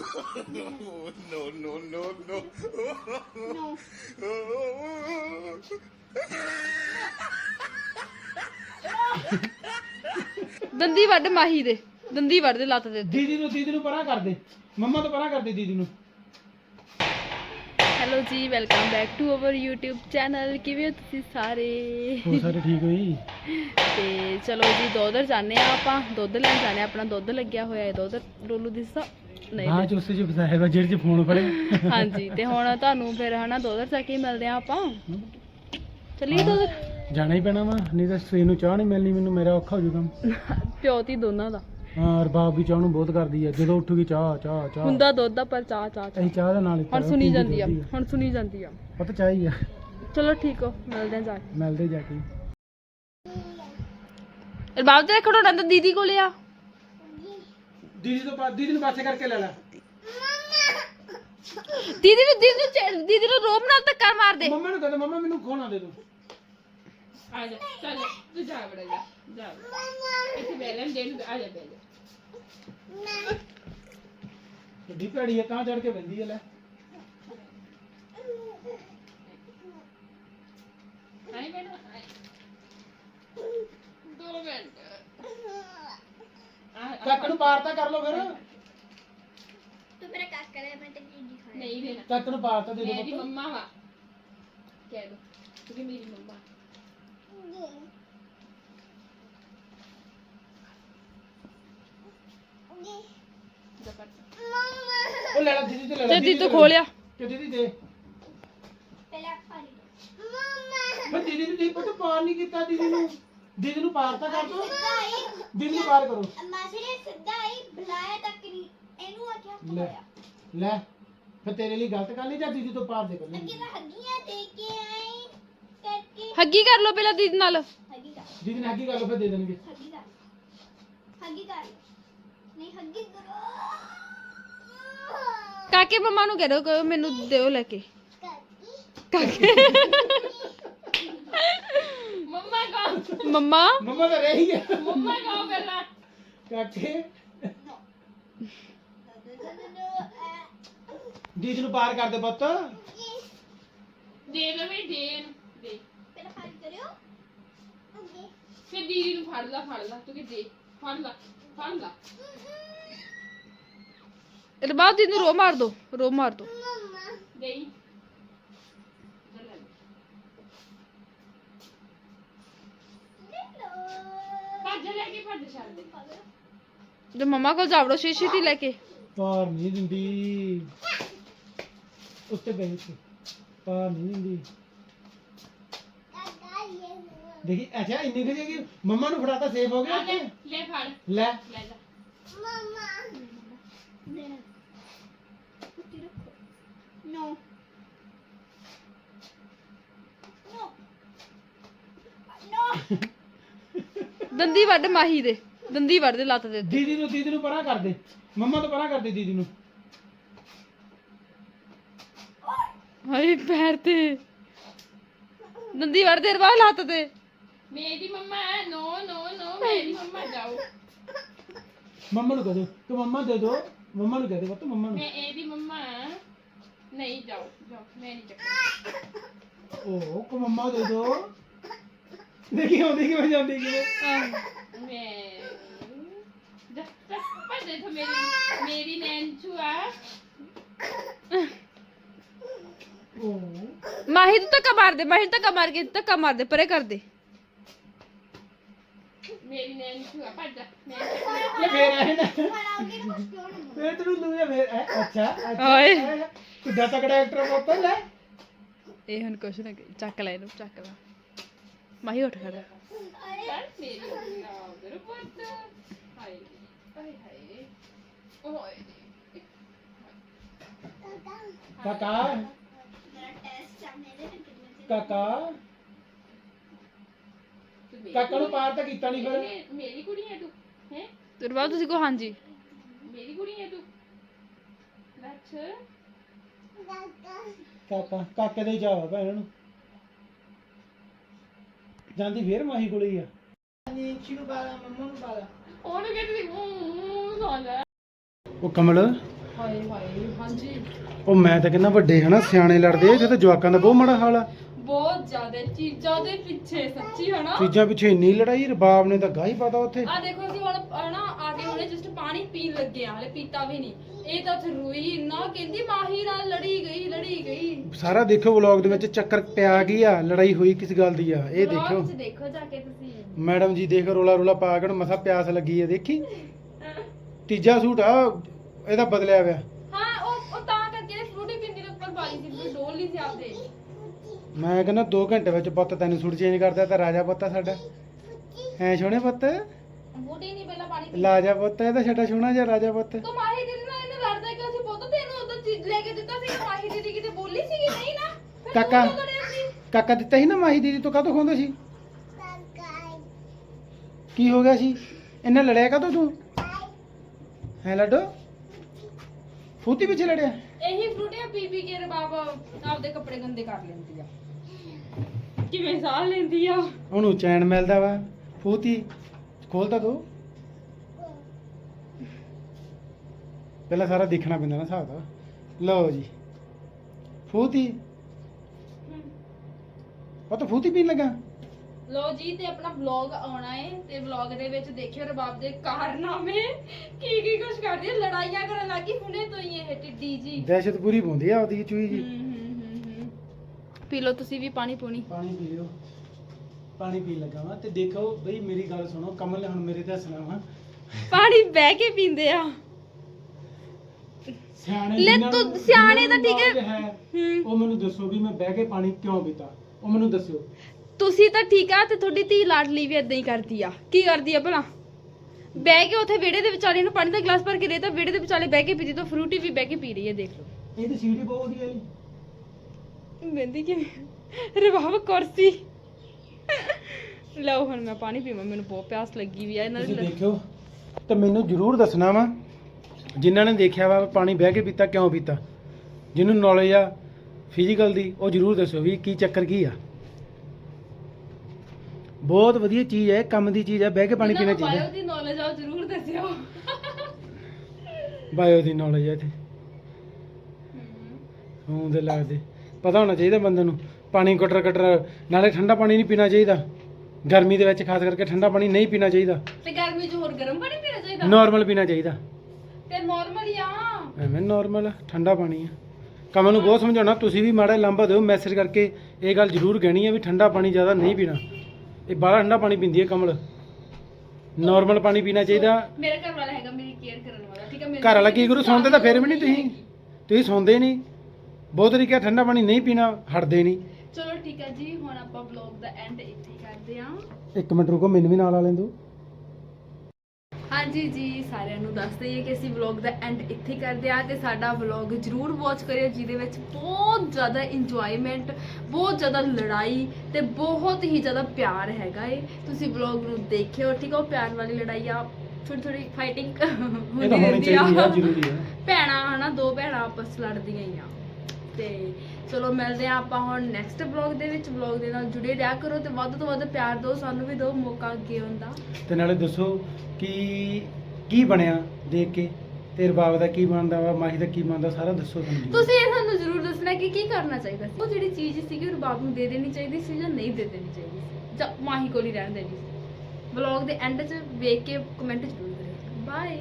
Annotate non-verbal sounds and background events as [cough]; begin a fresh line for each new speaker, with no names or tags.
no, no, no, no.
No.
ਦੰਦੀ ਵੱਢ ਮਾਹੀ ਦੇ ਦੰਦੀ ਵੱਢ ਦੇ ਲੱਤ ਦੇ
ਦੀਦੀ ਨੂੰ ਦੀਦੀ ਨੂੰ ਪਰਾਂ ਕਰ ਦੇ। ਮੰਮਾ ਤੋਂ ਪਰਾਂ ਕਰ ਦੇ ਦੀਦੀ ਨੂੰ।
Hello ji welcome back to our YouTube channel ਕਿਵੇਂ ਹੋ ਤੁਸੀਂ ਸਾਰੇ?
ਹੋ ਸਾਰੇ ਠੀਕ ਹੋਈ
ਤੇ ਚਲੋ ਜੀ ਦੋਦਰ ਜਾਂਦੇ ਆ ਆਪਾਂ। ਦੁੱਧ ਲੈਣ ਜਾਂਦੇ ਆ ਆਪਣਾ ਦੁੱਧ ਲੱਗਿਆ ਹੋਇਆ ਹੈ। ਦੁੱਧ ਡੋਲੂ ਦਿਸਦਾ ਨਹੀਂ
ਹਾਂ ਚ ਉਸੇ ਚ ਬਸਾਇਆ ਵਾ ਜਿਹੜੇ ਚ ਫੋਨ ਫੜੇ।
ਹਾਂਜੀ ਤੇ ਹੁਣ ਤੁਹਾਨੂੰ ਫਿਰ ਹਨਾ ਦੋਦਰ ਜਾ ਕੇ ਹੀ ਮਿਲਦੇ ਆ ਆਪਾਂ। ਚੱਲੀਏ ਦੋਦਰ
ਜਾਣਾ ਹੀ ਪੈਣਾ ਵਾ ਨਹੀਂ ਤਾਂ ਸਵੇਰ ਨੂੰ ਚਾਹ ਨਹੀਂ ਮਿਲਣੀ ਮੈਨੂੰ ਮੇਰਾ ਔਖਾ ਹੋ ਜਾਊਗਾ
ਪਿਓ ਤੀ ਦੋਨਾਂ ਦਾ।
ਹਾਂ ਰਬਾਬ ਵੀ ਚਾਹ ਨੂੰ ਬਹੁਤ ਕਰਦੀ ਆ ਜਦੋਂ ਉੱਠੂਗੀ ਚਾਹ ਚਾਹ ਚਾਹ।
ਹੁੰਦਾ ਦੁੱਧ ਦਾ ਪਰ ਚਾਹ ਚਾਹ ਚਾਹ
ਅਸੀਂ ਚਾਹ ਦੇ ਨਾਲ ਹੀ
ਹੁਣ ਸੁਣੀ ਜਾਂਦੀ ਆ ਹੁਣ ਸੁਣੀ ਜਾਂਦੀ ਆ।
ਪਤਾ ਚਾਹ ਹੀ ਆ।
ਚਲੋ ਠੀਕ ਹੋ ਮਿਲਦੇ ਆ ਜਾ ਕੇ।
ਮਿਲਦੇ ਜਾ ਕੇ।
ਬਾਬ ਤੇ ਖੜੋਣਾ ਤਾਂ ਦੀਦੀ ਕੋਲੇ ਆ।
ਦੀਦੀ ਤੋਂ ਬਾਅਦ ਦੀਦੀ ਨੂੰ ਪਾਸੇ ਕਰਕੇ ਲੈ ਲੈ।
ਦੀਦੀ ਨੂੰ ਦੀਦੀ ਨੂੰ ਚੇ- ਦੀਦੀ ਨੂੰ ਰੋਮ ਨਾਲ ਧੱਕਾ ਮਾਰ ਦੇ।
ਮੰਮਾ ਨੂੰ ਕਹਿੰਦੇ ਮੰਮਾ ਮੈਨੂੰ ਖੋਣਾ ਦੇ ਦੋ।
ਆ ਜਾ ਚੱਲ ਤੂੰ ਜਾ ਬੜਾ ਜਾ ਜਾ ਇੱਥੇ ਲੈ ਦੇ ਨੂੰ ਆ ਜਾ ਬੈਠ ਜਾ।
ਵੱਡੀ ਭੈੜੀ ਤਾਂ ਚੜ ਕੇ ਬੰਦੀ ਆ ਲੈ
ਆਈ ਬੈਠ ਆਈ ਦੋ ਮਿੰਟ ਆ
ਕੱਕ ਨੂੰ ਪਾਰ ਤਾਂ ਕਰ ਲਓ ਫਿਰ।
ਤੂੰ ਮੇਰਾ ਕਾਕਾ ਲੈ ਮੈਂ ਤੇਰੀ ਜੀ ਖਾਣਾ
ਨਹੀਂ ਦੇਣਾ
ਕੱਕ ਨੂੰ ਪਾਰ ਤਾਂ ਦੇ
ਮੈਂ ਦੀ
ਦੋ
ਮੰਮਾ ਵਾ। ਕਹਿ ਦੋ ਕਿ ਮੇਰੀ ਮੰਮਾ। ਜਾ ਪੜ
ਉਹ ਲੈ ਲੈ ਦੀਦੀ ਤੇ ਲੈ ਲੈ
ਤੇ ਦੀਦੀ ਤੋਂ ਖੋਲਿਆ
ਤੇ ਦੀਦੀ ਦੇ।
ਪਹਿਲਾਂ ਪਾਣੀ ਮੰਮਾ।
ਮੈਂ ਦੀਦੀ ਨੂੰ ਦੀ ਪਤਾ ਪਾਰ ਨਹੀਂ ਕੀਤਾ ਦੀਦੀ ਨੂੰ। ਦੀਦੀ ਨੂੰ ਪਾਰ ਤਾਂ ਕਰ ਦੋ। ਦੀਦੀ ਨੂੰ ਪਾਰ ਕਰੋ
ਮਾਸੀ ਨੇ ਸਿੱਧਾਈ ਬੁਲਾਇਆ ਤੱਕ ਨਹੀਂ ਇਹਨੂੰ ਆਖਿਆ
ਲੈ ਲੈ ਫਿਰ ਤੇਰੇ ਲਈ ਗਲਤ ਗੱਲ ਨਹੀਂ ਜਾਂ ਦੀਦੀ ਤੋਂ ਪਾਰ ਦੇ ਕਰ
ਅੱਗੇ ਤਾਂ ਹੱਗੀਆਂ ਦੇ ਕੇ ਆਈ ਕਰਕੇ
ਹੱਗੀ ਕਰ ਲੋ ਪਹਿਲਾਂ ਦੀਦੀ ਨਾਲ।
ਹੱਗੀ ਕਰ।
ਦੀਦੀ ਨੇ ਅੱਗੀ ਗੱਲ ਫਿਰ ਦੇ ਦੇਣਗੇ।
ਹੱਗੀ ਕਰ। ਹੱਗੀ ਕਰ। ਨਹੀਂ ਹੱਗੀ ਕਰੋ।
ਕਾਕੇ ਮੰਮਾ ਨੂੰ ਕਹਿ ਦਿਓ ਕਿ ਮੈਨੂੰ ਦਿਓ ਲੈ ਕੇ। ਕਾਕੇ।
ਕੋ [laughs]
ਮੰਮਾ?
ਮੰਮਾ ਤਾਂ ਰਹਿ ਹੀ ਗਿਆ।
ਮੰਮਾ ਕੋ ਪਹਿਲਾਂ।
ਕਾਕੇ ਦੀਦੀ ਨੂੰ ਪਾਰ ਕਰ ਦੇ ਪੁੱਤ।
ਦੇ ਦੇ ਵੀ ਦੇ ਇਹਨੂੰ, ਦੇ ਫਿਰ ਦੀਦੀ ਨੂੰ ਫੜ ਲਾ ਫੜ ਲਾ। ਤੂੰ ਕਿ ਦੇ ਫੜ ਲਾ ਫੜ ਲਾ।
ਇਹਦੇ ਬਾਅਦ ਦੀਦੀ ਨੂੰ ਰੋ ਮਾਰ ਦੋ ਰੋ ਮਾਰ ਦੋ।
ਮੰਮਾ
ਦੇਈ ਭੱਜ ਲੈ ਕੇ ਭੱਜ ਛੱਡ ਦੇ
ਤੇ ਮੰਮਾ ਕੋਲ ਜਾਵੜੋ ਸ਼ੀਸ਼ੀ ਦੀ ਲੈ ਕੇ
ਪਾਰ ਨਹੀਂ ਦਿੰਦੀ ਉੱਤੇ ਬੈਠ ਕੇ ਪਾਰ ਨਹੀਂ ਦਿੰਦੀ ਦੇਖੀ ਅੱਛਾ ਇੰਨੀ ਕੁ ਜਿਹੀ ਮੰਮਾ ਨੂੰ ਫੜਾਤਾ ਸੇਫ ਹੋ ਗਿਆ
ਆ ਲੈ ਲੈ ਫੜ
ਲੈ
ਲੈ ਜਾ
No. No. No.
ਦੰਦੀ ਵੱਢ ਮਾਹੀ ਦੇ ਦੰਦੀ ਵੱਢ ਦੇ ਲੱਤ ਦੇ
ਦੀਦੀ ਨੂੰ ਦੀਦੀ ਨੂੰ ਪਰਾਂ ਕਰ ਦੇ। ਮੰਮਾ ਤੋਂ ਪਰਾਂ ਕਰ ਦੇ ਦੀਦੀ ਨੂੰ।
ਹਾਏ ਪੈਰ ਤੇ। ਦੰਦੀ ਵੱਢ ਦੇ ਰਵਾ ਲੱਤ ਤੇ।
ਮੇਰੀ ਮੰਮਾ ਹੈ ਨੋ ਨੋ ਨੋ ਮੇਰੀ ਮੰਮਾ ਜਾਓ।
ਮੰਮਾ ਨੂੰ ਕਹੋ ਤੂੰ ਮੰਮਾ ਦੇ ਦੋ ਮੰਮਾ ਨੂੰ ਕਹਦੇ ਪੁੱਤ ਮੰਮਾ ਨੂੰ।
ਮੈਂ ਇਹਦੀ ਮੰਮਾ। ਨਹੀਂ ਜਾਓ ਜਾਓ ਮੈਂ ਨਹੀਂ ਚੱਕਣਾ।
ਉਹ ਕੋ ਮੰਮਾ ਦੇ ਦੋ ਦੇਖੀ ਆਉਂਦੀ ਕਿਵੇਂ ਜਾਂਦੀ ਕਿਵੇਂ?
ਮੈਂ ਜਾ ਜਾ ਭੱਜ ਦੇ ਤੋ ਮੇਰੀ ਮੇਰੀ ਨੈਣ ਛੁਆ
ਉਹ
ਮਾਹੀ ਧੱਕਾ ਮਾਰ ਦੇ ਮਾਹੀ ਨੂੰ ਧੱਕਾ ਮਾਰ ਕੇ ਧੱਕਾ ਮਾਰ ਦੇ ਪਰੇ ਕਰ ਦੇ।
ਮੇਰੀ ਨੈਣ ਛੁਆ ਭੱਜ ਜਾ ਮੈਂ
ਫੇਰ ਆਏ ਨਾ ਫੇਰ ਤੈਨੂੰ ਦੂਜਾ ਫੇਰ ਐ, ਅੱਛਾ ਅੱਛਾ।
ਓਏ।
ਕਿੱਡਾ ਤਕੜਾ ਐਕਟਰ ਪੁੱਤ ਲੈ।
ਇਹ ਹੁਣ ਕੁਛ ਨਾ। ਚੱਕ ਲੈ ਇਹਨੂੰ ਚੱਕ ਲੈ। ਮਾਹੀ ਉੱਠ ਖੜਾ
ਚੱਲ ਮੇਰੀ ਨਾਮ ਮੇਰੇ ਪੁੱਤ ਹਾਏ ਹਾਏ ਹਾਏ ਓਏ
ਕਾਕਾ
ਮੇਰਾ ਟੈਸਟ ਆ ਮੇਰੇ ਤੇ ਕਿੰਨੇ
ਕਾਕਾ
ਤੂੰ ਮੇਰੀ
ਕਾਕਾ ਨੂੰ ਪਾਰ ਤਾਂ ਕੀਤਾ ਨਹੀਂ ਫਿਰ
ਮੇਰੀ- ਮੇਰੀ ਕੁੜੀ ਹੈ ਤੂੰ ਹੈ
ਤੇ ਬਾਅਦ ਤੁਸੀਂ ਕੋ ਹਾਂਜੀ
ਮੇਰੀ ਕੁੜੀ ਹੈ ਤੂੰ ਲੱਛ
ਕਾਕਾ ਕਾਕੇ ਦੇ ਜਾ ਭੈਣ ਨੂੰ ਜਾਂਦੀ ਫੇਰ ਮਾਹੀ ਕੋਲੇ ਹੀ ਆ। ਮੰਮਾ ਨੂੰ
ਉਹਨੂੰ ਕਹਿੰਦੀ ਸੌਂ ਜਾ
ਉਹ ਕਮਲ
ਹਾਏ ਹਾਏ ਹਾਂਜੀ।
ਉਹ ਮੈਂ ਤਾਂ ਕਹਿੰਦਾ ਵੱਡੇ ਹਨਾ ਸਿਆਣੇ ਲੜਦੇ ਇੱਥੇ ਤਾਂ ਜਵਾਕਾਂ ਦਾ ਬਹੁਤ ਮਾੜਾ ਹਾਲ ਆ।
ਬਹੁਤ ਜ਼ਿਆਦਾ ਚੀਜ਼ਾਂ ਦੇ ਪਿੱਛੇ ਸੱਚੀ ਹਨਾ
ਚੀਜ਼ਾਂ ਪਿੱਛੇ ਇੰਨੀ ਲੜਾਈ ਰਬਾਬ ਨੇ ਤਾਂ ਗਾਹੀ ਪਾਤਾ ਉੱਥੇ।
ਆ ਦੇਖੋ ਅਸੀਂ ਹੁਣ ਹਨਾ ਆ ਕੇ ਹੁਣੇ ਜਸਟ ਪਾਣੀ ਪੀਣ ਲੱਗੇ ਆ ਹਲੇ ਪੀਤਾ ਵੀ ਨਹੀਂ। ਇਹ ਤਾਂ ਉੱਥੇ ਰੋਈ ਇੰਨਾ ਕਹਿੰਦੀ ਮਾਹੀ ਨਾਲ ਲੜੀ ਗਈ ਲੜੀ ਗਈ।
ਸਾਰਾ ਦੇਖੋ ਵਲੌਗ ਦੇ ਵਿੱਚ ਚੱਕਰ ਪਿਆ ਕੀ ਆ ਲੜਾਈ ਹੋਈ ਕਿਸ ਗੱਲ ਦੀ ਆ ਇਹ
Vlog
ਦੇਖਿਓ
'ਚ ਦੇਖੋ ਜਾ ਕੇ ਤੁਸੀਂ।
ਮੈਡਮ ਜੀ ਦੇਖ ਰੋਲਾ ਰੋਲਾ ਪਾ ਕੇ ਮਸਾ ਪਿਆਸ ਲੱਗੀ ਆ ਦੇਖੀ? ਤੀਜਾ ਸੂਟ ਆ ਇਹਦਾ ਬਦਲਿਆ ਹੋਇਆ
ਹਾਂ ਉਹ ਉਹ ਤਾਂ ਕਰਕੇ ਫਰੂਟੀ ਪਿੰਦੀ ਦੇ ਉੱਪਰ ਪਾਈ ਸੀ ਫਿਰ ਡੋਲ ਨਹੀਂ ਸੀ ਆਪਦੇ
ਮੈਂ ਕਹਿੰਦਾ 2 ਘੰਟੇ ਵਿੱਚ ਪੁੱਤ ਤੈਨੂੰ ਸੂਟ ਚੇਂਜ ਕਰਦਾ ਤਾਂ ਰਾਜਾ ਪੁੱਤ ਆ ਸਾਡਾ। ਐ ਸੋਹਣੇ ਪੁੱਤ?
ਬੂਟੀ ਨਹੀਂ ਪਹਿਲਾਂ ਪਾਣੀ ਪੀ।
ਲਾਜਾ ਪੁੱਤ ਇਹ ਤਾਂ ਛੱਡਾ ਸੋਹਣਾ ਜਿਹਾ ਰਾਜਾ ਪੁੱਤ।
ਤੂੰ ਮਾਹੀ ਦੀਦੀ ਨਾਲ ਇਹਨੇ ਲੜਦਾ ਕਿ ਅਸੀਂ ਪੁੱਤ? ਤੈਨੂੰ ਉਦੋਂ ਚੀਜ਼ ਲੈ ਕੇ ਦਿੱਤਾ ਸੀ ਮਾਹੀ ਦੀਦੀ ਕਿਤੇ ਬੋਲੀ ਸੀਗੀ ਨਹੀਂ ਨਾ? ਫਿਰ ਤੂੰ
ਕਾਕਾ।
ਕਿਉਂ ਲੜਿਆ ਸੀ?
ਕਾਕਾ ਦਿੱਤਾ ਸੀ ਨਾ ਮਾਹੀ ਦੀਦੀ ਤੋਂ ਕਾਹਤੋਂ ਖੋਂਦਾ ਸੀ? ਕੀ ਹੋ ਗਿਆ ਸੀ? ਇਹਨੇ ਲੜਿਆ ਕਾਹਤੋਂ ਤੂੰ? ਹੈ ਲੱਡੋ? ਫੂਤੀ ਪਿੱਛੇ ਲੜਿਆ?
ਇਹੀ ਫਰੂਟੀਆਂ ਪੀ ਪੀ ਕੇ ਰਬਾਬ ਆਪਦੇ ਕੱਪੜੇ ਗੰਦੇ ਕਰ ਲੈਂਦੀ ਆ। ਕਿਵੇਂ ਸਾਹ ਲੈਂਦੀ ਆ?
ਉਹਨੂੰ ਚੈਨ ਮਿਲਦਾ ਵਾ। ਫੂਤੀ ਖੋਲਦਾ ਤੂੰ। ਪਹਿਲਾਂ ਸਾਰਾ ਦੇਖਣਾ ਪੈਂਦਾ ਨਾ ਹਿਸਾਬ ਦਾ। ਲਓ ਜੀ। ਫੂਤੀ। ਉਹ ਤਾਂ ਫੂਤੀ ਪੀਣ ਲੱਗਾ।
ਲੋ ਜੀ ਤੇ ਆਪਣਾ ਵਲੌਗ ਆਉਣਾ ਹੈ ਤੇ ਵਲੌਗ ਦੇ ਵਿੱਚ ਦੇਖਿਓ ਰਬਾਬ ਦੇ ਕਾਰਨਾਮੇ। ਕੀ ਕੀ ਕੁਛ ਕਰਦੀ ਹੈ ਲੜਾਈਆਂ ਕਰਨ ਲੱਗੀ ਹੁਣੇ ਤੋਂ ਹੀ ਇਹ ਟਿੱਡੀ ਜੀ।
ਦਹਿਸ਼ਤ ਪੂਰੀ ਪਾਉਂਦੀ ਆ ਉਹਦੀ ਜੀ।
ਪੀ ਲਓ ਤੁਸੀਂ ਵੀ ਪਾਣੀ ਪੂਣੀ।
ਪਾਣੀ ਪੀ ਲਿਓ। ਪਾਣੀ ਪੀਣ ਲੱਗਾ ਵਾ ਤੇ ਦੇਖੋ ਬਈ ਮੇਰੀ ਗੱਲ ਸੁਣੋ ਕਮਲ ਹੁਣ ਮੇਰੇ ਤੇ ਹੱਸਣਾ ਵਾ।
ਪਾਣੀ ਬਹਿ ਕੇ ਪੀਂਦੇ ਆ।
ਸਿਆਣੇ
ਲੈ
ਜਿਨ੍ਹਾਂ
ਤੂੰ
ਨੂੰ-
ਸਿਆਣੇ ਤਾਂ ਠੀਕ ਹੈ।
ਨੂੰ knowledge
ਹੂੰ
ਉਹ ਮੈਨੂੰ ਦੱਸੋ ਵੀ ਮੈਂ ਬਹਿ ਕੇ ਪਾਣੀ ਕਿਉਂ ਪੀਤਾ। ਉਹ ਮੈਨੂੰ ਦੱਸਿਓ।
ਤੁਸੀਂ ਤਾਂ ਠੀਕ ਆ ਤੇ ਤੁਹਾਡੀ ਧੀ ਲਾਡਲੀ ਵੀ ਇਦਾਂ ਹੀ ਕਰਦੀ ਆ। ਕੀ ਕਰਦੀ ਆ ਭਲਾ? ਬਹਿ ਕੇ ਉੱਥੇ ਵਿਹੜੇ ਦੇ ਵਿਚਾਲੇ ਨੂੰ ਪਾਣੀ ਦਾ ਗਲਾਸ ਭਰ ਕੇ ਦੇਤਾ ਵਿਹੜੇ ਦੇ ਵਿਚਾਲੇ ਬਹਿ ਕੇ ਪੀਦੀ ਤਾਂ ਫਰੂਟੀ ਵੀ ਬਹਿ ਕੇ ਪੀ ਰਹੀ ਹੈ ਦੇਖ ਲਓ।
ਇਹ ਤਾਂ ਸੀੜੀ ਬਹੁਤ ਵਧੀਆ ਜੀ।
ਬੰਦੀ ਕਿਵੇਂ ਰਵਾਬ ਕੁਰਸੀ। ਲਓ ਹੁਣ ਮੈਂ ਪਾਣੀ ਪੀਵਾਂ ਮੈਨੂੰ ਬਹੁਤ ਪਿਆਸ ਲੱਗੀ ਵੀ ਆ ਇਹਨਾਂ
ਤੁਸੀਂ
ਦੀ
ਦੇਖਿਓ ਤਾਂ ਮੈਨੂੰ ਜ਼ਰੂਰ ਦੱਸਣਾ ਵਾ ਜਿਨ੍ਹਾਂ ਨੇ ਦੇਖਿਆ ਵਾ ਪਾਣੀ ਬਹਿ ਕੇ ਪੀਤਾ ਕਿਉਂ ਪੀਤਾ। ਜਿਹਨੂੰ ਨੌਲੇਜ ਆ ਫਿਜ਼ੀਕਲ ਦੀ ਉਹ ਜ਼ਰੂਰ ਦੱਸੋ ਵੀ ਕੀ ਚੱਕਰ ਕੀ ਆ। ਬਹੁਤ ਵਧੀਆ ਚੀਜ਼ ਹੈ ਕੰਮ ਦੀ ਚੀਜ਼ ਹੈ ਬਹਿ ਕੇ ਪਾਣੀ ਪੀਣਾ ਚਾਹੀਦਾ।
ਬਾਇਓ ਦੀ ਨੌਲੇਜ ਆ ਜ਼ਰੂਰ ਦੱਸਿਓ।
ਬਾਇਓ ਦੀ ਨੌਲੇਜ ਹੈ ਇੱਥੇ। ਹੂੰ ਦੇ ਲੱਗਦੇ। ਪਤਾ ਹੋਣਾ ਚਾਹੀਦਾ ਬੰਦੇ ਨੂੰ। ਪਾਣੀ ਕਟਰ ਕਟਰ ਨਾਲੇ ਠੰਡਾ ਪਾਣੀ ਨਹੀਂ ਪੀਣਾ ਚਾਹੀਦਾ। ਗਰਮੀ ਦੇ ਵਿੱਚ ਖਾਸ ਕਰਕੇ ਠੰਡਾ ਪਾਣੀ ਨਹੀਂ ਪੀਣਾ ਚਾਹੀਦਾ।
ਤੇ ਗਰਮੀ 'ਚ ਹੋਰ ਗਰਮ ਪਾਣੀ ਪੀਣਾ ਚਾਹੀਦਾ?
ਨਾਰਮਲ ਪੀਣਾ ਚਾਹੀਦਾ।
ਤੇ ਨਾਰਮਲ ਹੀ ਆ।
ਐਵੇਂ ਨਾਰਮਲ ਠੰਡਾ ਪਾਣੀ ਆ। ਕਮਲ ਨੂੰ ਬਹੁਤ ਸਮਝਾਉਣਾ ਤੁਸੀਂ ਵੀ ਮਾੜਾ ਲੰਬਾ ਦਿਓ ਮੈਸੇਜ ਕਰਕੇ ਇਹ ਗੱਲ ਜ਼ਰੂਰ ਕਹਿਣੀ ਹੈ ਵੀ ਠੰਡਾ ਪਾਣੀ ਜ਼ਿਆਦਾ ਨਹੀਂ ਪੀਣਾ। ਇਹ ਬਾਹਲਾ ਠੰਡਾ ਪਾਣੀ ਪੀਂਦੀ ਹੈ ਕਮਲ। ਨਾਰਮਲ ਪਾਣੀ ਪੀਣਾ ਚਾਹੀਦਾ।
ਮੇਰੇ ਘਰ ਵਾਲਾ ਹੈਗਾ ਮੇਰੀ ਕੇਅਰ ਕਰਨ ਵਾਲਾ ਠੀਕ ਹੈ ਮੇਰੇ
ਘਰ ਵਾਲਾ ਕੀ ਕਰੂ ਸੌਂਦੇ ਤਾਂ ਫਿਰ ਵੀ ਨਹੀਂ ਤੁਸੀਂ। ਤੁਸੀਂ ਸੌਂਦੇ ਨਹੀਂ। ਬਹੁਤ ਤਰੀਕਾ ਠੰਡਾ ਪਾਣੀ ਨਹੀਂ ਪੀਣਾ ਹਟਦੇ ਨਹੀਂ।
ਚਲੋ ਠੀਕ ਹੈ ਜੀ ਹੁਣ ਆਪਾਂ ਵਲੌਗ ਦਾ ਐਂਡ ਇੱਥੇ ਹੀ ਕਰਦੇ ਹਾਂ।
ਇੱਕ ਮਿੰਟ ਰੁਕੋ ਮੈਨੂੰ ਵੀ ਨਾਲ ਆ ਲੈਂਦੋ।
ਹਾਂਜੀ ਜੀ ਸਾਰਿਆਂ ਨੂੰ ਦੱਸ ਦਈਏ ਕਿ ਅਸੀਂ ਵਲੌਗ ਦਾ ਐਂਡ ਇੱਥੇ ਕਰਦੇ ਆ ਤੇ ਸਾਡਾ ਵਲੌਗ ਜਰੂਰ ਵਾਚ ਕਰਿਓ ਜਿਹਦੇ ਵਿੱਚ ਬਹੁਤ ਜ਼ਿਆਦਾ ਇੰਜੋਇਮੈਂਟ ਬਹੁਤ ਜ਼ਿਆਦਾ ਲੜਾਈ ਤੇ ਬਹੁਤ ਹੀ ਜ਼ਿਆਦਾ ਪਿਆਰ ਹੈਗਾ ਏ। ਤੁਸੀਂ ਵਲੌਗ ਨੂੰ ਦੇਖਿਓ ਠੀਕ ਆ ਉਹ ਪਿਆਰ ਵਾਲੀ ਲੜਾਈ ਆ ਥੋੜੀ ਥੋੜੀ ਫਾਈਟਿੰਗ
ਹੋਣੀ ਚਾਹੀਦੀ ਆ
ਭੈਣਾਂ ਹਨਾ ਦੋ ਭੈਣਾਂ ਆਪਸ ਲੜਦੀਆਂ ਹੀ ਆ। ਤੇ ਚਲੋ ਮਿਲਦੇ ਆ ਆਪਾਂ ਹੁਣ ਨੈਕਸਟ ਵਲੌਗ ਦੇ ਵਿੱਚ। ਵਲੌਗ ਦੇ ਨਾਲ ਜੁੜੇ ਰਿਹਾ ਕਰੋ ਤੇ ਵੱਧ ਤੋਂ ਵੱਧ ਪਿਆਰ ਦਿਓ ਸਾਨੂੰ ਵੀ ਦਿਓ ਮੌਕਾ ਅੱਗੇ ਹੁੰਦਾ
ਤੇ ਨਾਲੇ ਦੱਸੋ ਕਿ ਕੀ ਬਣਿਆ ਦੇਖ ਕੇ? ਤੇ ਰਬਾਬ ਦਾ ਕੀ ਬਣਦਾ ਵਾ ਮਾਹੀ ਦਾ ਕੀ ਬਣਦਾ ਸਾਰਾ ਦੱਸੋ ਤੁਹਾਨੂੰ
ਤੁਸੀਂ ਇਹ ਸਾਨੂੰ ਜ਼ਰੂਰ ਦੱਸਣਾ ਕਿ ਕੀ ਕਰਨਾ ਚਾਹੀਦਾ ਸੀ। ਉਹ ਜਿਹੜੀ ਚੀਜ਼ ਸੀਗੀ ਉਹ ਰਬਾਬ ਨੂੰ ਦੇ ਦੇਣੀ ਚਾਹੀਦੀ ਸੀ ਜਾਂ ਨਹੀਂ ਦੇ ਦੇਣੀ ਚਾਹੀਦੀ ਸੀ? ਜਾਂ ਮਾਹੀ ਕੋਲ ਹੀ ਰਹਿਣ ਦੇਣੀ ਸੀ? ਵਲੌਗ ਦੇ ਐਂਡ 'ਚ ਵੇਖ ਕੇ ਕਮੈਂਟ ਜ਼ਰੂਰ ਕਰਿਓ। ਬਾਏ